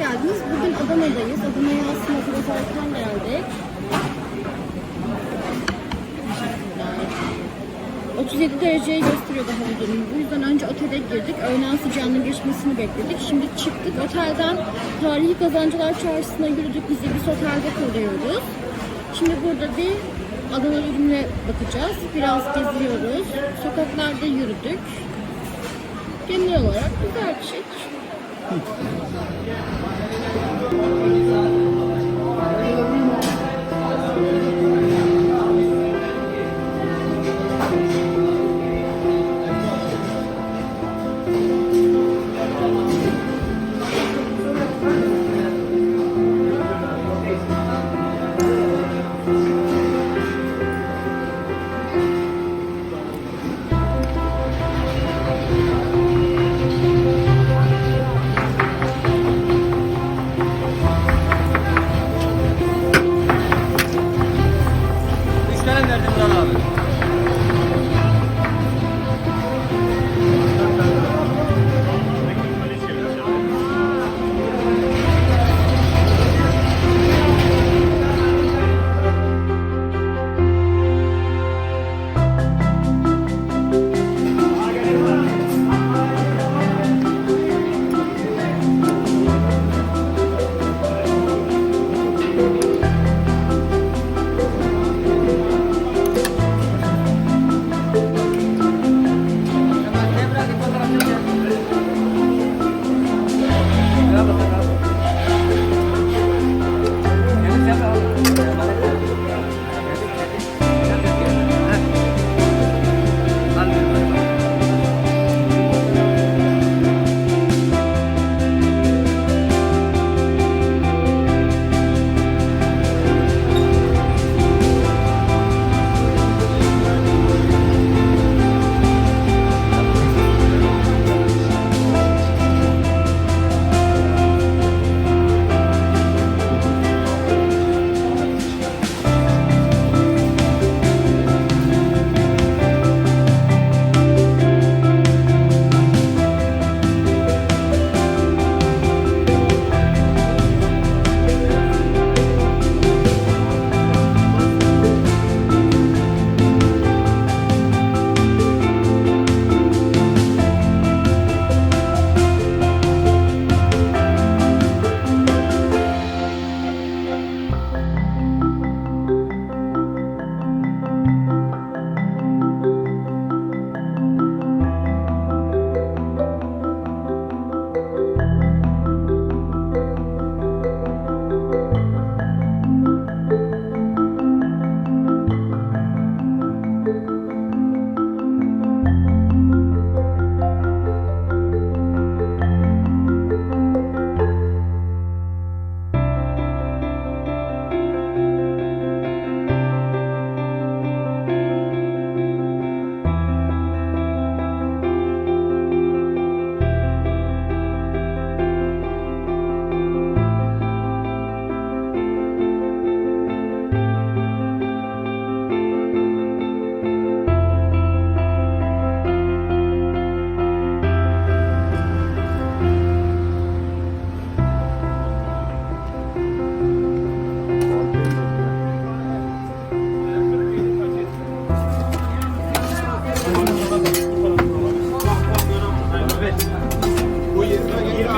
geldiniz. Bugün Adana'dayız. Adana'ya aslında erken geldik. 37 dereceyi gösteriyordu hava durumu. Bu yüzden önce otele girdik. Öğlen sıcağının geçmesini bekledik. Şimdi çıktık. Otelden Tarihi Kazancılar Çarşısı'na yürüdük. Biz Ibis Otel'de kalıyoruz. Şimdi burada bir Adana ürününe bakacağız. Biraz geziyoruz. Sokaklarda yürüdük. Genel olarak güzel bir şey. Thank you.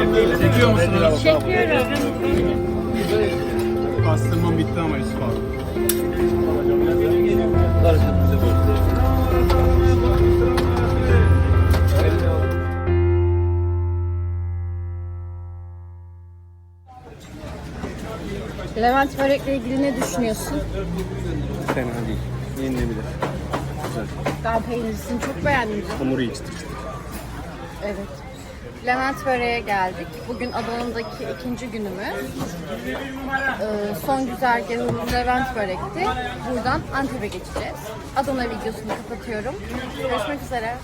Çekiyor musunuz? Çekiyorum. Pastırmam bitti ama Yusuf abi. Levent Börek'le ilgili ne düşünüyorsun? Fena değil. Yenilebilir. Güzel. Ben peynirisini çok beğendim. Hamuru içtik. Evet. Levent Böre'ye geldik. Bugün Adana'daki ikinci günümüz. Ee, son güzergahımız Levent Börek'ti. Buradan Antep'e geçeceğiz. Adana videosunu kapatıyorum. Görüşmek üzere.